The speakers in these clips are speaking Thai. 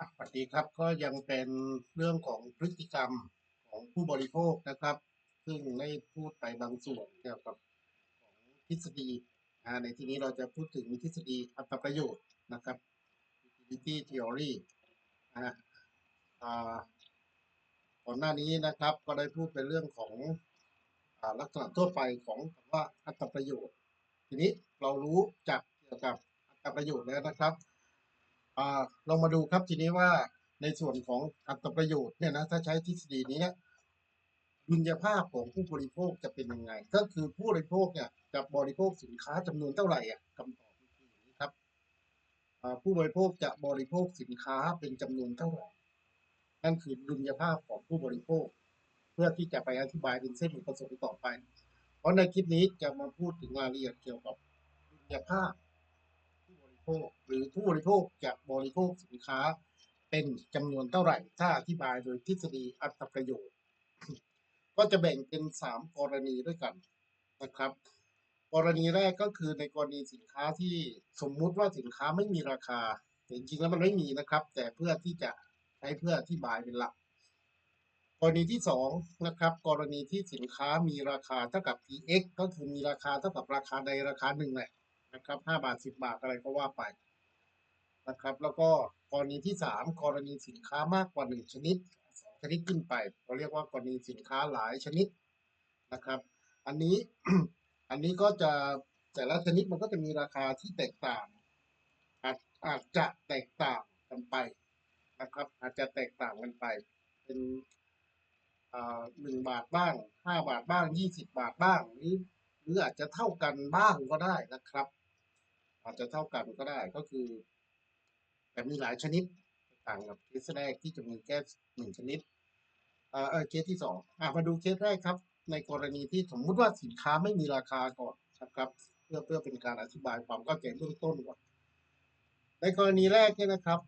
อะสวัสดีครับก็ยังเป็นเรื่องของพฤติกรรมของผู้บริโภคนะครับ ซึ่งได้พูดไปบางส่วนเกี่ยวกับของทฤษฎีอ่าในที่นี้เราจะพูดถึงทฤษฎีอัตประโยชน์นะครับ utility theory นะฮะอ่าก่อนหน้านี้นะครับก็ได้พูดเป็นเรื่องของอ่าลักษณะทั่วไปของคำว่าอัตประโยชน์ ทีนี้เรารู้จักเกี่ยวกับอัตประโยชน์แล้วนะครับ เรามาดูครับทีนี้ว่าในส่วนของอัตประโยชน์เนี่ยนะถ้าใช้ทฤษฎีนี้เนี่ยดุลยภาพของผู้บริโภคจะเป็นยังไง ก็คือผู้บริโภคเนี่ยจะบริโภคสินค้าจำนวนเท่าไหร่อะคำตอบคืออย่างนี้ครับผู้บริโภคจะบริโภคสินค้าเป็นจำนวนเท่าไหร่นั่นคือดุลยภาพของผู้บริโภค เพื่อที่จะไปอธิบายเป็นเส้นประสงค์ต่อไป เพราะในคลิปนี้จะมาพูดถึงรายละเอียดเกี่ยวกับดุลยภาพ คหรือผู้บริโภคจะบริโภคสินค้า เป็นจำนวนเท่าไหร่ ถ้าอธิบายโดยทฤษฎีอัตประโยชน์ ก็จะแบ่งเป็นสามกรณีด้วยกันนะครับ กรณีแรกก็คือในกรณีสินค้าที่สมมุติว่าสินค้าไม่มีราคาแต่จริงๆแล้วมันไม่มีนะครับ แต่เพื่อที่จะใช้เพื่ออธิบายเป็นหลักกรณีที่สองนะครับกรณีที่สินค้ามีราคาเท่ากับ px ก็คือมีราคาเท่ากับราคาใดราคาหนึ่งแหละ นะครับห้าบาทสิบบาทอะไรก็ว่าไปนะครับ แล้วก็กรณีที่สามกรณีสินค้ามากกว่าหนึ่งชนิดสองชนิดขึ้นไปเราเรียกว่ากรณีสินค้าหลายชนิดนะครับ อันนี้อันนี้ก็จะแต่ละชนิดมันก็จะมีราคาที่แตกต่างอาจอาจจะแตกต่างกันไปนะครับ อาจจะแตกต่างกันไป เป็นอ่าหนึ่งบาทบ้างห้าบาทบ้างยี่สิบบาทบ้างหรือหรืออาจจะเท่ากันบ้างก็ได้นะครับ อาจจะเท่ากันก็ได้ก็คือ แต่มีหลายชนิดต่างกับเคสแรกที่จะมีแค่หนึ่งชนิดเออเออเคสที่สองอะมาดูเคสแรกครับ ในกรณีที่สมมุติว่าสินค้าไม่มีราคาก่อนนะครับ เพื่อเพื่อเป็นการอธิบายความเข้าใจเบื้องต้นก่อนในกรณีแรกเนี่ยนะครับ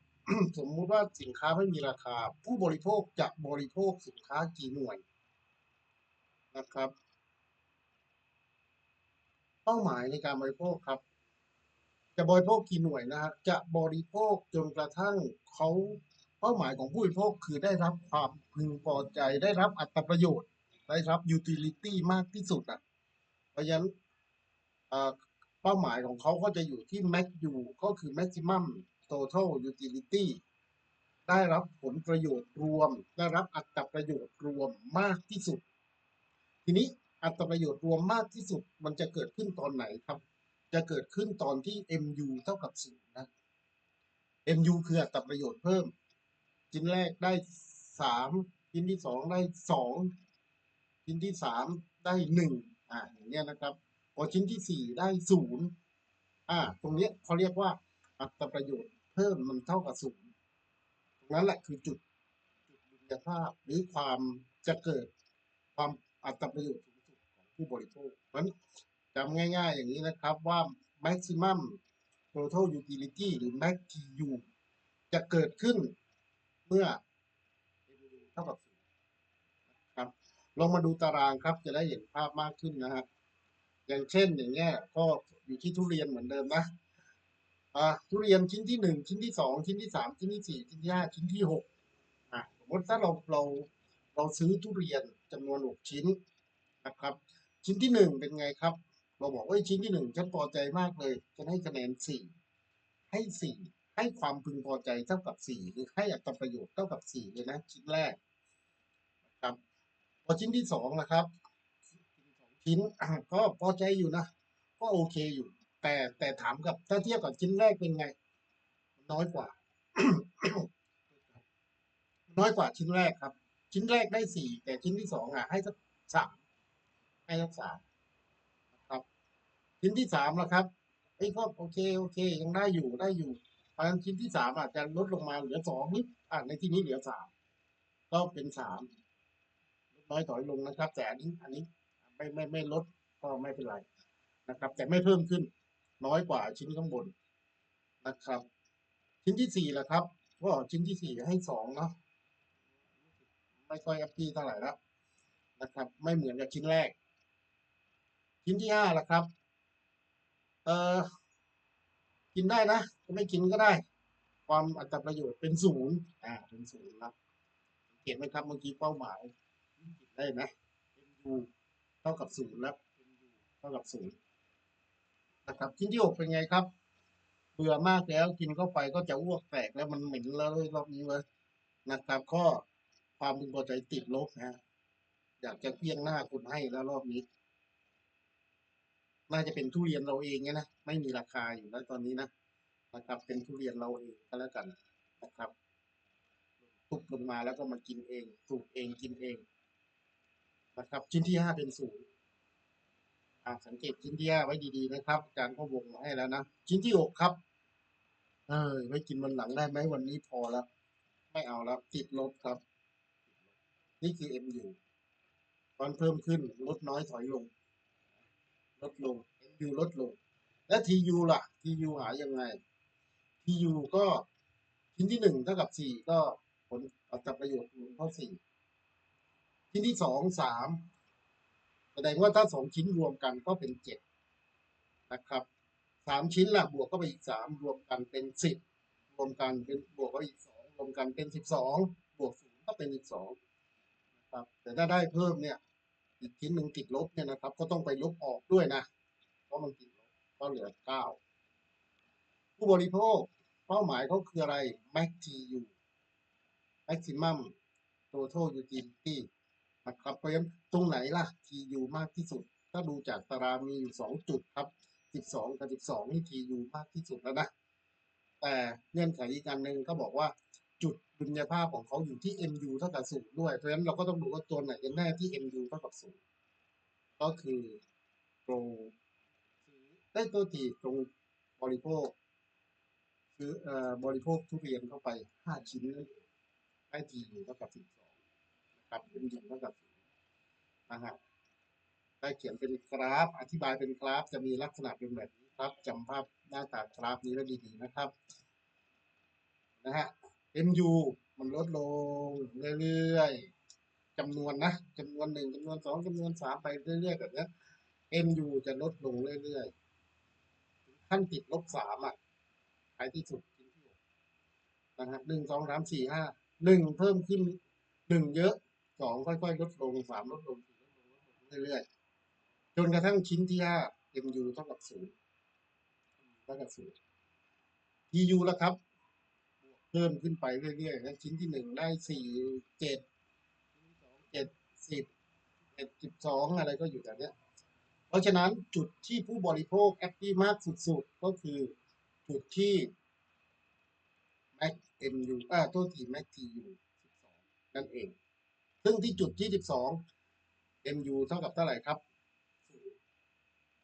สมมุติว่าสินค้าไม่มีราคา ผู้บริโภคจะบริโภคสินค้ากี่หน่วยนะครับ เป้าหมายในการบริโภคครับ จะบริโภคกี่หน่วยนะฮะจะบริโภคจนกระทั่งเขาเป้าหมายของผู้บริโภคคือได้รับความพึงพอใจ ได้รับอัตประโยชน์ ได้รับยูทิลิตี้มากที่สุดอะเพราะฉะนั้นเป้าหมายของเขาก็จะอยู่ที่ max u ก็คือ maximum total utility ได้รับผลประโยชน์รวม ได้รับอัตประโยชน์รวมมากที่สุด ทีนี้อัตประโยชน์รวมมากที่สุดมันจะเกิดขึ้นตอนไหนครับ จะเกิดขึ้นตอนที่ mu เท่ากับศูนย์นะ mu คืออัตรประโยชน์เพิ่ม ชิ้นแรกได้สามชิ้นที่สองได้สองชิ้นที่สามได้หนึ่งอ่าอย่างเงี้ยนะครับพอชิ้นที่สี่ได้ศูนย์อ่า ตรงเนี้ยเขาเรียกว่าอัตรประโยชน์เพิ่มมันเท่ากับศูนย์ตรงนั้นแหละคือจุดจุดดุลยภาพหรือความจะเกิดความอัตรประโยชน์สูงสุดของผู้บริโภคเพราะฉะนั้น จำง่ายๆ อย่างนี้นะครับว่า maximum total utility หรือ maxTU จะเกิดขึ้นเมื่อ MU เท่ากับศูนะครับ ลองมาดูตารางครับจะได้เห็นภาพมากขึ้นนะฮะอย่างเช่นอย่างเงี้ยก็อยู่ที่ทุเรียนเหมือนเดิมนะอ่าทุเรียนชิ้นที่หนึ่งชิ้นที่สองชิ้นที่สามชิ้นที่สี่ชิ้นที่ห้าชิ้นที่หกอะสมมติถ้าเราเราเราซื้อทุเรียนจำนวนหกชิ้นนะครับ ชิ้นที่หนึ่งเป็นไงครับ เราบอกว่าชิ้นที่หนึ่งฉันพอใจมากเลยฉันให้คะแนนสี่ให้สี่ให้ความพึงพอใจเท่ากับสี่หรือให้อัตประโยชน์เท่ากับสี่เลยนะชิ้นแรกครับพอชิ้นที่สองนะครับชิ้นก็พอใจอยู่นะ ก็โอเคอยู่ แต่แต่ถามกับถ้าเทียบกับชิ้นแรกเป็นไง น้อยกว่า น้อยกว่าชิ้นแรกครับ ชิ้นแรกได้สี่แต่ชิ้นที่สองอะ ให้สักสามให้สักสาม ชิ้นที่สามแล้วครับไอ้ยก็โอเคโอเค ยังได้อยู่ได้อยู่เพราะฉะนั้นชิ้นที่สามอาจจะลดลงมาเหลือสองนิดอะในที่นี้เหลือสามก็เป็นสามลดน้อยถอยลงนะครับ แต่อันนี้อันนี้ไม่ไม่ไม่ลดก็ไม่เป็นไรนะครับ แต่ไม่เพิ่มขึ้น น้อยกว่าชิ้นข้างบนนะครับ ชิ้นที่สี่ละครับก็ชิ้นที่สี่ให้สองเนาะไม่ค่อยแอปปี้เท่าไหร่แล้วนะครับ ไม่เหมือนกับชิ้นแรก ชิ้นที่ห้าละครับ เออกินได้นะไม่กินก็ได้ ความอัตราประโยชน์เป็นศูนย์อ่าเป็นศูนย์ครับเห็นไหมครับเมื่อกี้เป้าหมายได้ไหม MU เท่ากับศูนย์แล้ว MU เท่ากับศูนย์นะครับชิ้นที่หกเป็นไงครับเบื่อมากแล้วกินเข้าไปก็จะอ้วกแตกแล้วมันเหม็นแล้วรอบนี้เลยนะครับข้อความพึงพอใจติดลบนะฮะอยากจะเพี้ยงหน้าคนให้แล้วรอบนี้ น่าจะเป็นทุเรียนเราเองเนี่ยนะไม่มีราคาอยู่แล้วตอนนี้นะนะครับ เป็นทุเรียนเราเองก็แล้วกันนะครับทุบลงมาแล้วก็มากินเองปลูกเองกินเองนะครับชิ้นที่ห้าเป็นศูนย์อ่าสังเกตชิ้นที่ห้าไว้ดีๆนะครับอาจารย์ก็วงมาให้แล้วนะชิ้นที่หกครับ เออไว้กินวันหลังได้ไหมวันนี้พอแล้วไม่เอาแล้วติดลบครับ นี่คือ MU ตอนเพิ่มขึ้นลดน้อยถอยลง ลดลง MU ลดลง และ TU ล่ะ TU หายังไง TU ก็ชิ้นที่หนึ่งเท่ากับสี่ก็ผลอัตราประโยชน์คูณเข้าสี่ชิ้นที่สองสามแสดงว่าถ้าสองชิ้นรวมกันก็เป็นเจ็ดนะครับสามชิ้นล่ะบวกก็ไปอีกสามรวมกันเป็นสิบรวมกันเป็นบวกก็อีกสองรวมกันเป็นสิบสองบวกศูนย์ก็เป็นอีกสองนะครับแต่ถ้าได้เพิ่มเนี่ย อีกชิ้นหนึ่งติดลบเนี่ยนะครับ ก็ต้องไปลบออกด้วยนะเพราะมันติดลบก็เหลือเก้าผู้บริโภคเป้าหมายเขาคืออะไร MACTU Maximum Total Utility นะครับเพราะฉะนั้นตรงไหนล่ะ TU มากที่สุด ถ้าดูจากตารางมีอยู่สองจุดครับ 12 กับ 12 นี่ TU มากที่สุดแล้วนะ แต่เงื่อนไขอีกอันหนึ่งก็บอกว่า จุดดุลยภาพของเขาอยู่ที่ MU เท่ากับศูนย์ด้วย เพราะฉะนั้นเราก็ต้องดูว่าตัวไหนกันแน่ที่ MU เท่ากับศูนย์ก็คือตรงได้ตัวทีตรงบริโภคซื้อเอ่อบริโภคทุเรียนเข้าไป 5 ชิ้นได้ TU เท่ากับ 12นะครับ MU เท่ากับศูนย์นะฮะได้เขียนเป็นกราฟ อธิบายเป็นกราฟจะมีลักษณะเป็นแบบนี้ครับจำภาพหน้าตากราฟนี้ไว้ดีๆนะครับนะฮะ MU มันลดลงเรื่อยๆจำนวนนะจำนวนหนึ่งจำนวนสองจำนวนสามไปเรื่อยๆแบบเนี้ย MU จะลดลงเรื่อยๆขั้นติดลบสามอะท้ายที่สุดนที่หกนะฮะหนึ่งสองสามสี่ห้าหนึ่งเพิ่มขึ้นหนึ่งเยอะสองค่อยๆ ลดลงสามลดลงสี่ลดลงลดลงเรื่อยๆจนกระทั่งชิ้นที่ห้า MU เท่ากับศูนย์เท่ากับศูนย์ TU แล้วครับ เพิ่มขึ้นไปเรื่อยๆนะชิ้นที่หนึ่งได้สี่เจ็ดสองเจ็ดสิบเอ็ดสิบสองอะไรก็อยู่แบบนี้เพราะฉะนั้นจุดที่ผู้บริโภคแอคทีฟมากสุดๆ ก็คือจุดที่ Mac MU อ่าตัวที Mac TU 12 นั่นเอง ซึ่งที่จุดที่ 12 MU เท่ากับเท่าไหร่ครับ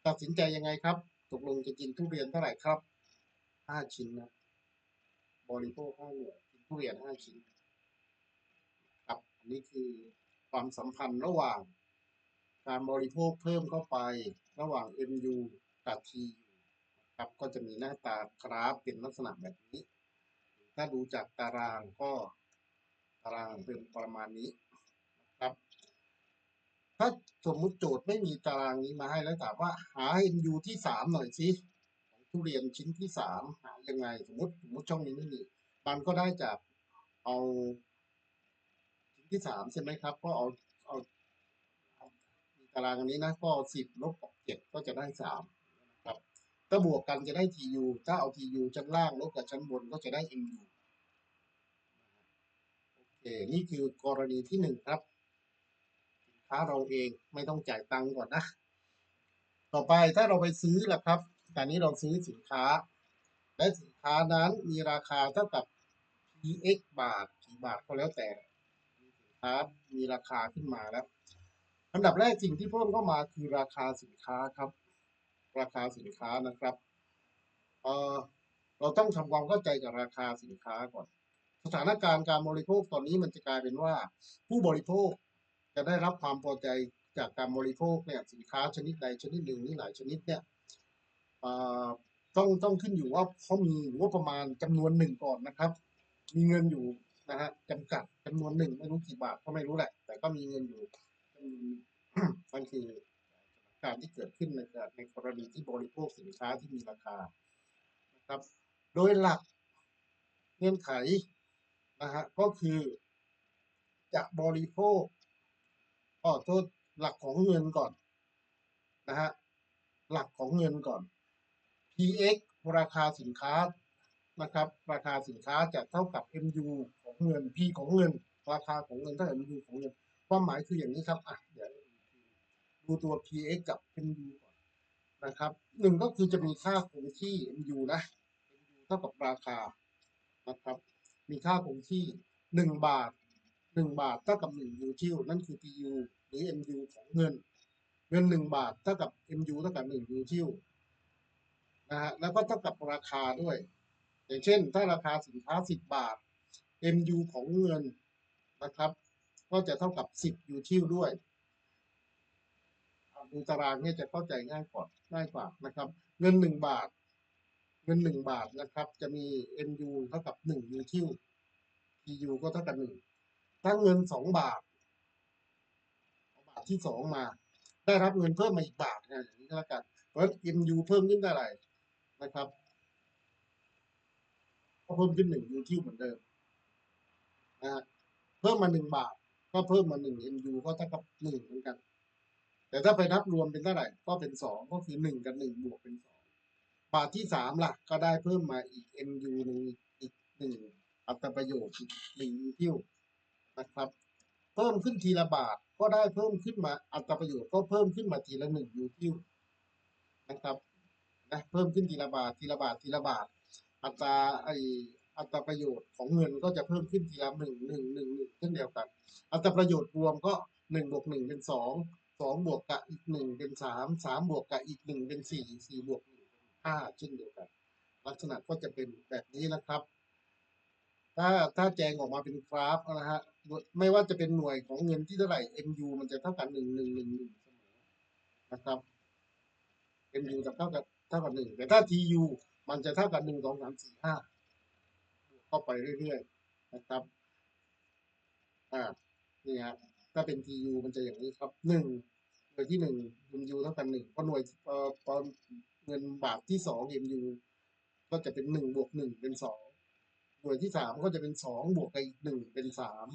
ตัดสินใจยังไงครับ ตกลงจะกินทุเรียนเท่าไหร่ครับห้าชิ้นนะ บริโภคห้าหน่วยกินทุเรียนห้าชิ้นครับอันนี้คือความสัมพันธ์ระหว่าง การบริโภคเพิ่มเข้าไประหว่าง MU กับ TU ครับก็จะมีหน้าตากราฟเป็นลักษณะแบบนี้ ถ้าดูจากตารางก็ตารางเป็นประมาณนี้ครับ ถ้าสมมุติโจทย์ไม่มีตารางนี้มาให้แล้วถามว่าหา MU ที่สามหน่อยสิ ทุเรียนชิ้นที่สามหายังไงสมมติสมมติช่องนี้ไม่มีมันก็ได้จากเอาชิ้นที่สามใช่ไหมครับ ก็เอาเอาตารางอันนี้นะก็สิบลบเจ็ดก็จะได้สามนะครับถ้าบวกกันจะได้ TU ถ้าเอา TU ชั้นล่างลบกับชั้นบนก็จะได้ MU โอเคนี่คือกรณีที่หนึ่งครับค้าเราเองไม่ต้องจ่ายตังค์ก่อนนะ ต่อไปถ้าเราไปซื้อล่ะครับ แต่นี้เราซื้อสินค้า และสินค้านั้นมีราคาเท่ากับ px บาทกี่บาทก็แล้วแต่สินค้ามีราคาขึ้นมาแล้วอันดับแรกสิ่งที่เพิ่มเข้ามาคือราคาสินค้าครับ ราคาสินค้านะครับเอ่อเราต้องทำความเข้าใจกับราคาสินค้าก่อน สถานการณ์การบริโภคตอนนี้มันจะกลายเป็นว่า ผู้บริโภคจะได้รับความพอใจจากการบริโภคเนี่ยสินค้าชนิดใดชนิดหนึ่งนี่หลายชนิดเนี่ย ต้องต้องขึ้นอยู่ว่าเขามีงบประมาณจำนวนหนึ่งก่อนนะครับ มีเงินอยู่นะฮะจำกัดจำนวนหนึ่งไม่รู้กี่บาทก็ไม่รู้แหละ แต่ก็มีเงินอยู่จำนวนนั่นคือการที่เกิดขึ้นในในกรณีที่บริโภคสินค้าที่มีราคานะครับ โดยหลักเงื่อนไขนะฮะก็คือจะบริโภคอ๋อโทษหลักของเงินก่อนนะฮะหลักของเงินก่อน px ราคาสินค้านะครับราคาสินค้าจะเท่ากับ mu ของเงิน p ของเงิน ราคาของเงินเท่ากับ mu ของเงินความหมายคืออย่างนี้ครับอะเดี๋ยวดูตัว px กับ mu ก่อนนะครับหนึ่งก็คือจะมีค่าคงที่ mu นะ mu เท่ากับราคานะครับมีค่าคงที่หนึ่งบาทหนึ่งบาทเท่ากับหนึ่งยูทิลนั่นคือ pu หรือ mu ของเงิน เงินหนึ่งบาทเท่ากับ mu เท่ากับหนึ่งยูทิล นะฮะแล้วก็เท่ากับราคาด้วย อย่างเช่น ถ้าราคาสินค้าสิบบาท mu ของเงินนะครับ ก็จะเท่ากับสิบยูทิลด้วยอะดูตารางเนี่ยจะเข้าใจง่ายกว่าง่ายกว่านะครับ เงินหนึ่งบาท เงินหนึ่งบาทนะครับ จะมี mu เท่ากับหนึ่งยูทิล pu ก็เท่ากับหนึ่งถ้าเงินสองบาทบาทที่สองมา ได้รับเงินเพิ่มมาอีกบาทนะอย่างนี้ก็แล้วกันเพราะ mu เพิ่มขึ้นเท่าไหร่ นะครับก็เพิ่มขึ้นหนึ่งยูทิลเหมือนเดิมนะฮะเพิ่มมาหนึ่งบาท ก็เพิ่มมาหนึ่ง mu ก็เท่ากับหนึ่งเหมือนกัน แต่ถ้าไปนับรวมเป็นเท่าไหร่ก็เป็นสองก็คือหนึ่งกับหนึ่งบวกเป็นสองบาทที่สามล่ะ ก็ได้เพิ่มมาอีก mu หนึ่งอีกหนึ่งอัตราประโยชน์อีกหนึ่งยูทิลนะครับ เพิ่มขึ้นทีละบาทก็ได้เพิ่มขึ้นมาอัตราประโยชน์ก็เพิ่มขึ้นมาทีละหนึ่งยูทิลนะครับ นะเพิ่มขึ้นทีละบาททีละบาททีละบาท อัตราไออัตราประโยชน์ของเงินก็จะเพิ่มขึ้นทีละหนึ่งหนึ่งหนึ่งหนึ่งเช่นเดียวกัน อัตราประโยชน์รวมก็หนึ่งบวกหนึ่งเป็นสองสองบวกกับอีกหนึ่งเป็นสามสามบวกกับอีกหนึ่งเป็นสี่สี่บวกหนึ่งห้าเช่นเดียวกัน ลักษณะก็จะเป็นแบบนี้นะครับ ถ้าถ้าแจงออกมาเป็นกราฟนะฮะไม่ว่าจะเป็นหน่วยของเงินที่เท่าไหร่ mu มันจะเท่ากับหนึ่งหนึ่งหนึ่งหนึ่งเสมอนะครับ mu จะเท่ากับ เท่ากับหนึ่งแต่ถ้า tu มันจะเท่ากับหนึ่งสองสามสี่ห้าเข้าไปเรื่อยๆนะครับอ่านี่ฮะถ้าเป็น tu มันจะอย่างนี้ครับหนึ่งหน่วยที่หนึ่ง mu เท่ากับหนึ่งพอหน่วยเอ่อพอเงินบาทที่สอง mu ก็จะเป็นหนึ่งบวกหนึ่งเป็นสองหน่วยที่สามก็จะเป็นสองบวกกับอีกหนึ่งเป็นสาม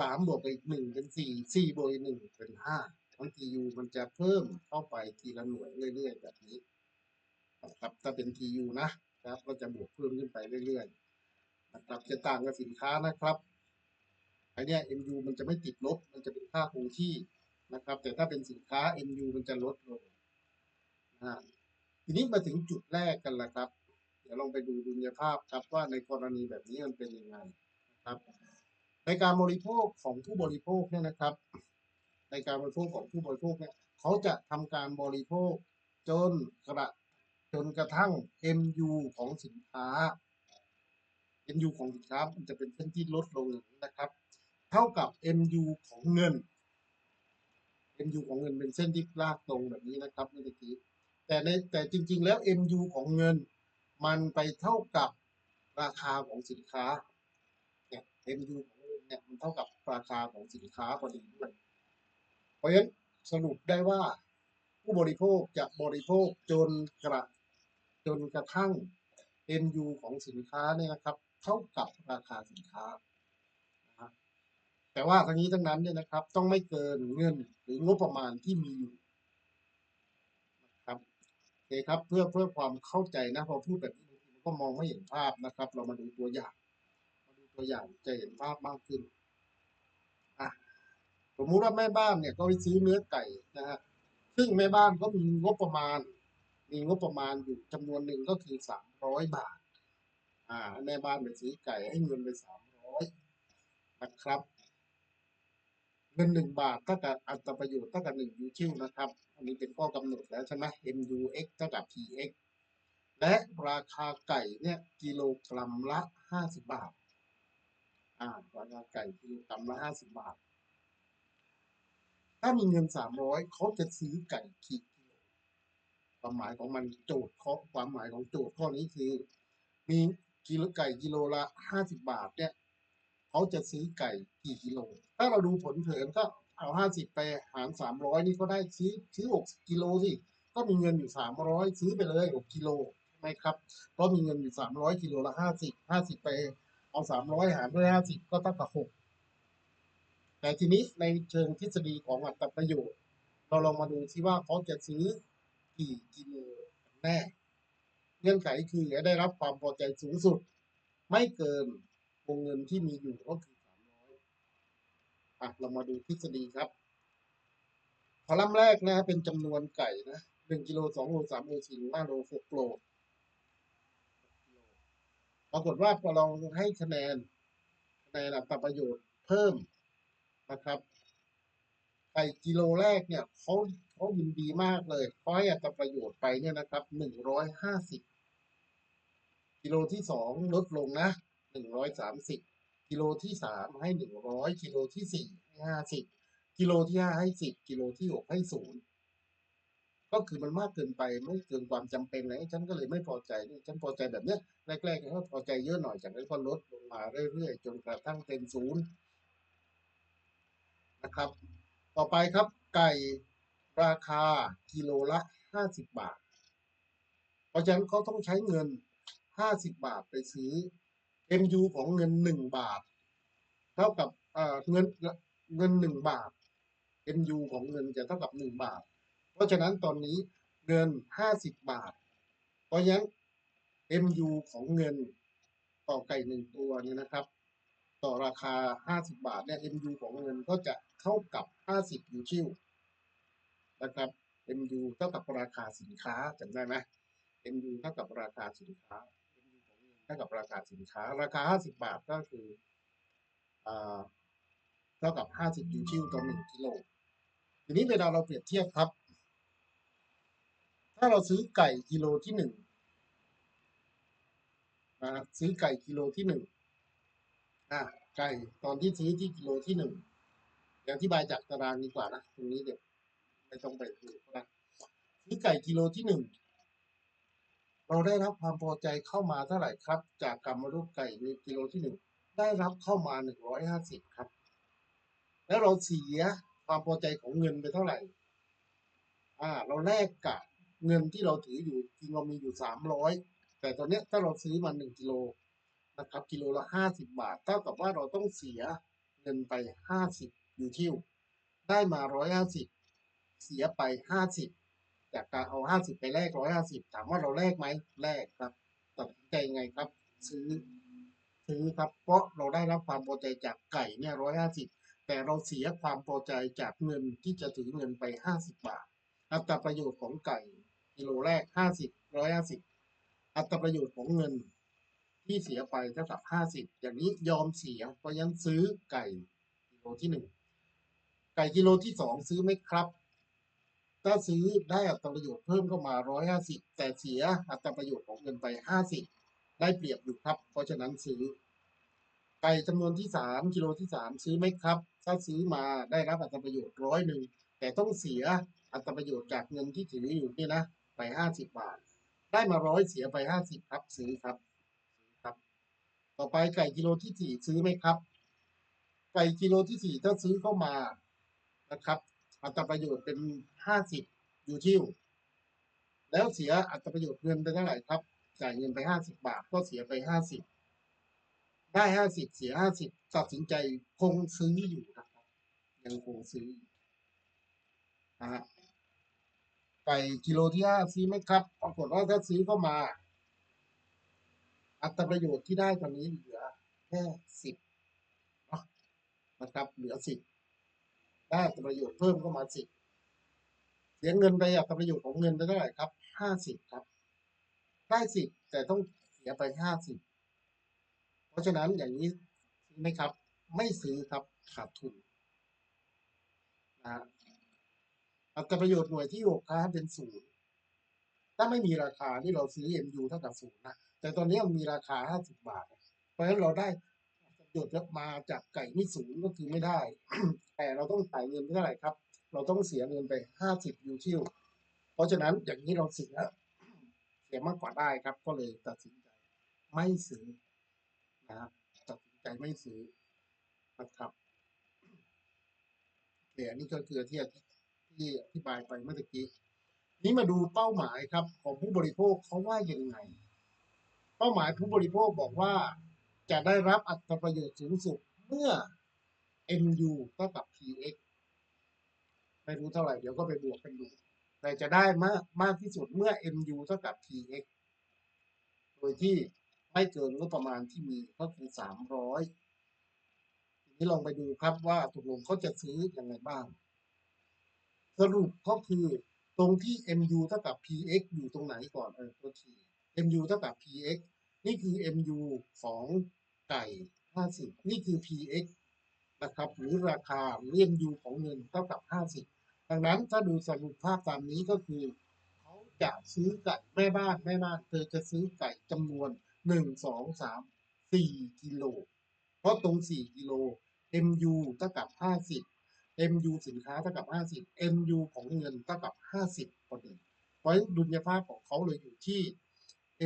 สามบวกกับอีกหนึ่งเป็นสี่สี่บวกอีกหนึ่งเป็นห้าทั้ง tu มันจะเพิ่มเข้าไปทีละหน่วยเรื่อยๆแบบนี้ นะครับถ้าเป็น tu นะครับ ก็จะบวกเพิ่มขึ้นไปเรื่อยๆนะครับจะต่างกับสินค้านะครับไอเนี้ย MU มันจะไม่ติดลบ มันจะเป็นค่าคงที่นะครับ แต่ถ้าเป็นสินค้า MU มันจะลดลงนะฮะทีนี้มาถึงจุดแรกกันละครับ เดี๋ยวลองไปดูดุลยภาพครับว่าในกรณีแบบนี้มันเป็นยังไงนะครับ ในการบริโภคของผู้บริโภคเนี่ยนะครับ ในการบริโภคของผู้บริโภคเนี่ยเขาจะทำการบริโภคจนกระ จนกระทั่ง MU ของสินค้า MU ของสินค้ามันจะเป็นเส้นที่ลดลงอย่างนี้นะครับ เท่ากับ MU ของเงิน MU ของเงินเป็นเส้นที่ลากตรงแบบนี้นะครับเมื่อกี้แต่ในแต่จริง ๆ แล้ว MU ของเงิน มันไปเท่ากับราคาของสินค้าเนี่ย MU ของเงินเนี่ยมันเท่ากับราคาของสินค้าพอดีด้วยเพราะฉะนั้นสรุปได้ว่า ผู้บริโภคจะบริโภคจนกระ จนกระทั่ง MU ของสินค้าเนี่ยนะครับเท่ากับราคาสินค้าแต่ว่าทั้งนี้ทั้งนั้นเนี่ยนะครับต้องไม่เกินเงินหรืองบประมาณที่มีอยู่นะครับโอเคครับเพื่อเพื่อความเข้าใจนะพอพูดแบบนี้มันก็มองไม่เห็นภาพนะครับ เรามาดูตัวอย่างมาดูตัวอย่างจะเห็นภาพมากขึ้นอะสมมุติว่าแม่บ้านเนี่ยก็ไปซื้อเนื้อไก่นะฮะซึ่งแม่บ้านก็มีงบประมาณ มีงบประมาณอยู่จำนวนหนึ่งก็คือสามร้อยบาท อ่าแม่บ้านไปซื้อไก่ให้เงินไปสามร้อยนะครับเงินหนึ่งบาทเท่ากับอัตราประโยชน์เท่ากับหนึ่งยูทิลนะครับ อันนี้เป็นข้อกำหนดแล้วใช่ไหม MUX เท่ากับ PX และราคาไก่เนี่ยกิโลกรัมละห้าสิบบาท อ่าราคาไก่กิโลกรัมละห้าสิบบาท ถ้ามีเงินสามร้อยเขาจะซื้อไก่กี่กิโล ความหมายของมันโจทย์ข้อความหมายของโจทย์ข้อนี้คือ มีกิโลไก่กิโลละห้าสิบบาทเนี่ยเขาจะซื้อไก่กี่กิโล ถ้าเราดูผลเผินก็เอาห้าสิบไปหารสามร้อยนี่ก็ได้ซื้อซื้อหกกิโลสิก็มีเงินอยู่สามร้อยซื้อไปเลยหกกิโลใช่ไหมครับเพราะมีเงินอยู่สามร้อยกิโลละห้าสิบห้าสิบไปเอาสามร้อยหารด้วยห้าสิบก็เท่ากับหกแต่ทีนี้ในเชิงทฤษฎีของอัตราประโยชน์ เราลองมาดูซิว่าเขาจะซื้อ กี่กิโลแน่เงื่อนไขคือจะได้รับความพอใจสูงสุด ไม่เกินวงเงินที่มีอยู่ก็คือสามร้อยอะเรามาดูทฤษฎีครับคอลัมน์แรกนะเป็นจำนวนไก่นะหนึ่งกิโลสองโลสามโลสี่โลห้าโลหกโลปรากฏว่าพอเราให้คะแนนคะแนนอัตประโยชน์เพิ่มนะครับไก่กิโลแรกเนี่ยเขา เขายินดีมากเลยเขาให้อัตราประโยชน์ไปเนี่ยนะครับหนึ่งร้อยห้าสิบกิโลที่สองลดลงนะหนึ่งร้อยสามสิบกิโลที่สามให้หนึ่งร้อยกิโลที่สี่ให้ห้าสิบกิโลที่ห้าให้สิบกิโลที่หกให้ศูนย์ก็คือมันมากเกินไปไม่เกินความจำเป็นเลยฉันก็เลยไม่พอใจนี่ฉันพอใจแบบเนี้ยแรกๆก็พอใจเยอะหน่อยจากนั้นก็ลดลงมาเรื่อยๆ จนกระทั่งเป็นศูนย์นะครับ ต่อไปครับไก่ ราคากิโลละห้าสิบบาท เพราะฉะนั้นเขาต้องใช้เงินห้าสิบบาทไปซื้อ MU ของเงินหนึ่งบาท เท่ากับเอ่อเงินเงินหนึ่งบาท MU ของเงินจะเท่ากับหนึ่งบาท เพราะฉะนั้นตอนนี้เงินห้าสิบบาท เพราะฉะนั้น MU ของเงินต่อไก่หนึ่งตัวเนี่ยนะครับ ต่อราคาห้าสิบาทเนี่ย MU ของเงินก็จะเท่ากับห้าสิบยูชิว นะครับ MU เท่ากับราคาสินค้าจำได้ไหม MU เท่ากับราคาสินค้า MU ของเงินเท่ากับราคาสินค้า ราคาห้าสิบาทก็คืออ่าเท่ากับห้าสิบยูชิวต่อหนึ่งกิโลทีนี้เวลาเราเปรียบเทียบครับ ถ้าเราซื้อไก่กิโลที่หนึ่งนะซื้อไก่กิโลที่หนึ่งอ่าไก่ตอนที่ซื้อที่กิโลที่หนึ่งเดี๋ยวอธิบายจากตารางดีกว่านะตรงนี้เดี๋ยว ไม่ต้องไปดูก็ได้ซื้อไก่กิโลที่หนึ่งเราได้รับความพอใจเข้ามาเท่าไหร่ครับ จากกรรมรูปไก่ในกิโลที่หนึ่งได้รับเข้ามาหนึ่งร้อยห้าสิบครับ แล้วเราเสียความพอใจของเงินไปเท่าไหร่ อ่า เราแลกกับเงินที่เราถืออยู่จริงเรามีอยู่สามร้อยแต่ตอนนี้ถ้าเราซื้อมาหนึ่งกิโลนะครับ กิโลละห้าสิบาท เท่ากับว่าเราต้องเสียเงินไปห้าสิบยูทิวได้มาร้อยห้าสิบ เสียไปห้าสิบจากการเอาห้าสิบไปแลกร้อยห้าสิบถามว่าเราแลกไหมแลกครับตัดใจไงครับ ซื้อซื้อครับเพราะเราได้รับความพอใจจากไก่เนี่ยร้อยห้าสิบแต่เราเสียความพอใจจากเงินที่จะถือเงินไปห้าสิบบาท อัตราประโยชน์ของไก่กิโลแรกห้าสิบร้อยห้าสิบอัตราประโยชน์ของเงิน ที่เสียไปเท่ากับห้าสิบอย่างนี้ยอมเสียเพราะฉะนั้นซื้อไก่กิโลที่หนึ่งไก่กิโลที่สองซื้อไหมครับ ถ้าซื้อได้อัตราประโยชน์เพิ่มเข้ามาร้อยห้าสิบแต่เสียอัตราประโยชน์ของเงินไปห้าสิบได้เปรียบอยู่ครับ เพราะฉะนั้นซื้อ ไก่จำนวนที่สามกิโลที่สามซื้อไหมครับ ถ้าซื้อมาได้รับอัตราประโยชน์ร้อยหนึ่งแต่ต้องเสียอัตราประโยชน์จากเงินที่ถืออยู่นี่นะไปห้าสิบบาท ได้มาร้อยเสียไปห้าสิบครับ ซื้อครับซื้อครับ ต่อไปไก่กิโลที่สี่ซื้อไหมครับ ไก่กิโลที่สี่ถ้าซื้อเข้ามานะครับ อัตราประโยชน์เป็นห้าสิบยูทิวแล้วเสียอัตราประโยชน์เงินไปเท่าไหร่ครับ จ่ายเงินไปห้าสิบบาทก็เสียไปห้าสิบได้ห้าสิบเสียห้าสิบตัดสินใจคงซื้ออยู่นะครับ ยังคงซื้อนะฮะไก่กิโลที่ห้าซื้อไหมครับปรากฏว่าถ้าซื้อเข้ามา อัตราประโยชน์ที่ได้ตอนนี้เหลือแค่สิบนะครับ เหลือสิบ ได้อัตราประโยชน์เพิ่มเข้ามาสิบเสียเงินไปอัตราประโยชน์ของเงินไปเท่าไหร่ครับห้าสิบครับ ได้สิบแต่ต้องเสียไปห้าสิบเพราะฉะนั้นอย่างนี้ไหมครับ ไม่ซื้อครับขาดทุนนะฮะอัตราประโยชน์หน่วยที่หกค้าเป็นศูนย์ถ้าไม่มีราคาที่เราซื้อ MU เท่ากับศูนย์นะแต่ตอนนี้มันมีราคาห้าสิบบาท เพราะฉะนั้นเราได้ ประโยชน์มาจากไก่นี่ศูนย์ก็คือไม่ได้ แต่เราต้องจ่ายเงินเท่าไหร่ครับ เราต้องเสียเงินไปห้าสิบยูทิวเพราะฉะนั้นอย่างนี้เราเสียเสียมากกว่าได้ครับ ก็เลยตัดสินใจไม่ซื้อนะครับตัดสินใจไม่ซื้อนะครับโอเคอันนี้ก็คือที่ที่อธิบายไปเมื่อกี้นี้มาดูเป้าหมายครับ ของผู้บริโภคเขาว่ายังไง เป้าหมายผู้บริโภคบอกว่า จะได้รับอัตราประโยชน์สูงสุดเมื่อ mu เท่ากับ px ไม่รู้เท่าไหร่เดี๋ยวก็ไปบวกกันดู แต่จะได้มากมากที่สุดเมื่อ mu เท่ากับ px โดยที่ไม่เกินงบประมาณที่มีก็คือสามร้อยทีนี้ลองไปดูครับว่าตกลงเขาจะซื้ออยังไงบ้าง สรุปก็คือตรงที่ mu เท่ากับ px อยู่ตรงไหนก่อนเออตัวที mu เท่ากับ px นี่คือ mu ของ ไก่ 50 นี่คือ px นะครับหรือราคาหรือ mu ของเงินเท่ากับ 50 ดังนั้นถ้าดูสรุปภาพตามนี้ก็คือ เขาจะซื้อไก่แม่บ้านแม่บ้านเธอจะซื้อไก่จำนวน 1 2 3 4 กิโล เพราะตรง 4 กิโล mu เท่ากับ 50 MU สินค้าเท่ากับ 50 MU ของเงินเท่ากับ 50พอดีเพราะดุลยภาพของเขาเลยอยู่ที่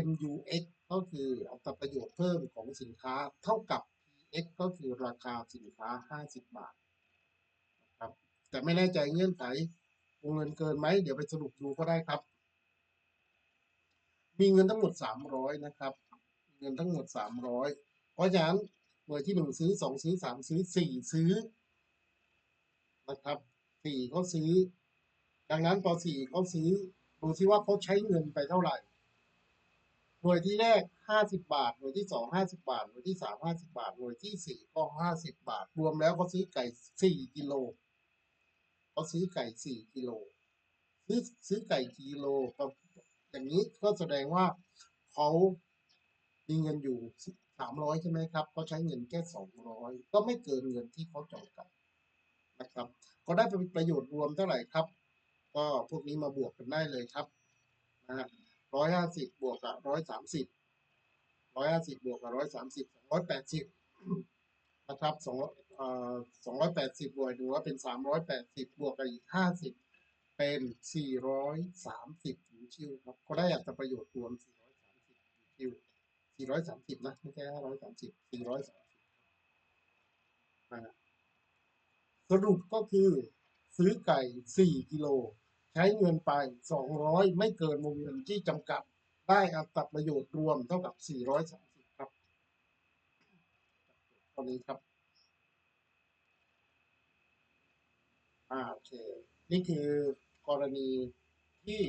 MUX ก็คืออัตราประโยชน์เพิ่มของสินค้าเท่ากับ PX ก็คือราคาสินค้า 50 บาทนะครับแต่ไม่แน่ใจเงื่อนไขวงเงินเกินไหม เดี๋ยวไปสรุปดูก็ได้ครับ มีเงินทั้งหมด 300 นะครับ เงินทั้งหมด 300 เพราะฉะนั้นหน่วยที่หนึ่งซื้อสองซื้อสามซื้อสี่ซื้อนะครับสี่เขาซื้อ ดังนั้นพอสี่เขาซื้อดูที่ว่าเขาใช้เงินไปเท่าไหร่ หน่วยที่แรกห้าสิบาท หน่วยที่สองห้าสิบาท หน่วยที่สามห้าสิบาท หน่วยที่สี่ก็ห้าสิบาท รวมแล้วเขาซื้อไก่สี่กิโลเขาซื้อไก่สี่กิโล ซื้อซื้อไก่กิโลก็อย่างนี้ก็แสดงว่าเขามีเงินอยู่สามร้อยใช่ไหมครับเขาใช้เงินแค่สองร้อยก็ไม่เกินเงินที่เขาจองกันนะครับก็ได้เป็นประโยชน์รวมเท่าไหร่ครับ ก็พวกนี้มาบวกกันได้เลยครับนะฮะ ร้อยห้าสิบบวกกับร้อยสามสิบร้อยห้าสิบบวกกับร้อยสามสิบสองร้อยแปดสิบนะครับสองเอ่อสองร้อยแปดสิบบวกดูว่าเป็นสามร้อยแปดสิบบวกกับอีกห้าสิบเป็นสี่ร้อยสามสิบชิวครับก็ได้อัตราประโยชน์รวมสี่ร้อยสามสิบชิวสี่ร้อยสามสิบนะไม่ใช่ห้าร้อยสามสิบสี่ร้อยสามสิบนะสรุปก็คือซื้อไก่4กิโล ใช้เงินไป 200 ไม่เกินวงเงินที่จำกัด ได้อัตราประโยชน์รวมเท่ากับ 430 ครับตอนนี้ครับอ่าโอเค นี่คือกรณีที่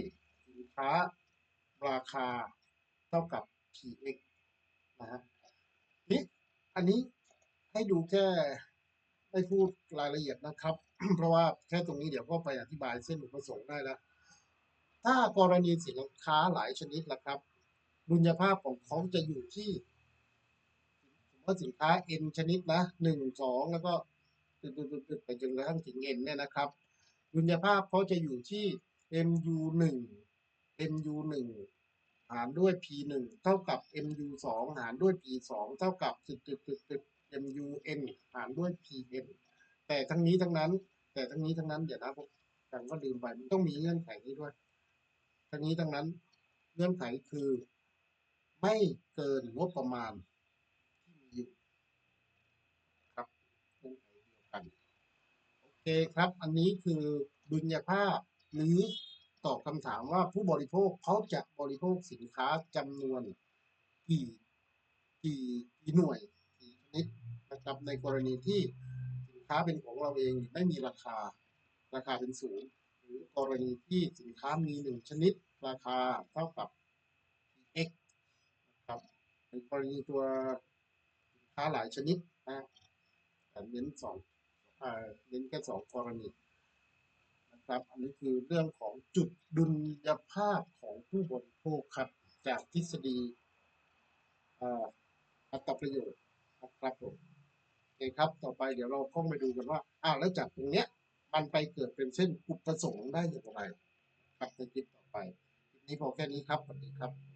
สินค้าราคาเท่ากับ PX นะฮะนี่อันนี้ให้ดูแค่ ไม่พูดรายละเอียดนะครับ เพราะว่าแค่ตรงนี้เดี๋ยวก็ไปอธิบายเส้นอุปสงค์ได้แล้ว ถ้ากรณีสินค้าหลายชนิดละครับดุลยภาพของเขาจะอยู่ที่สมมติว่าสินค้า N ชนิดนะหนึ่งสองแล้วก็ตึ๊ดๆๆไปจนกระทั่งถึง N เนี่ยนะครับดุลยภาพเขาจะอยู่ที่ MU หนึ่ง MU หนึ่งหารด้วย P หนึ่งเท่ากับ MU สองหารด้วย P สองเท่ากับตึ๊ดๆ MUN หารด้วย PN แต่ทั้งนี้ทั้งนั้น แต่ทั้งนี้ทั้งนั้นเดี๋ยวนะผมกันก็ลืมไปมันต้องมีเงื่อนไขนี้ด้วย ทั้งนี้ทั้งนั้นเงื่อนไขคือไม่เกินงบประมาณที่มีอยู่ครับเงื่อนไขเดียวกันโอเคครับ อันนี้คือดุลยภาพหรือตอบคำถามว่าผู้บริโภคเขาจะบริโภคสินค้าจำนวนกี่กี่กี่หน่วยกี่ชนิด นะครับในกรณีที่สินค้าเป็นของเราเองไม่มีราคาราคาเป็นศูนย์หรือกรณีที่สินค้ามีหนึ่งชนิดราคาเท่ากับ x นะครับในกรณีตัวสินค้าหลายชนิดนะแต่เน้นสองเน้นแค่สองกรณีนะครับอันนี้คือเรื่องของจุดดุลยภาพของผู้บริโภคครับจากทฤษฎีอัตประโยชน์นะครับผม คครับ ต่อไปเดี๋ยวเราเข้าไปดูกันว่าอ้าวแล้วจากตรงเนี้ยมันไปเกิดเป็นเส้นอุปสงค์ได้อย่างไรครับในคลิปต่อไปคลิปนี้พอแค่นี้ครับสวัสดีครับ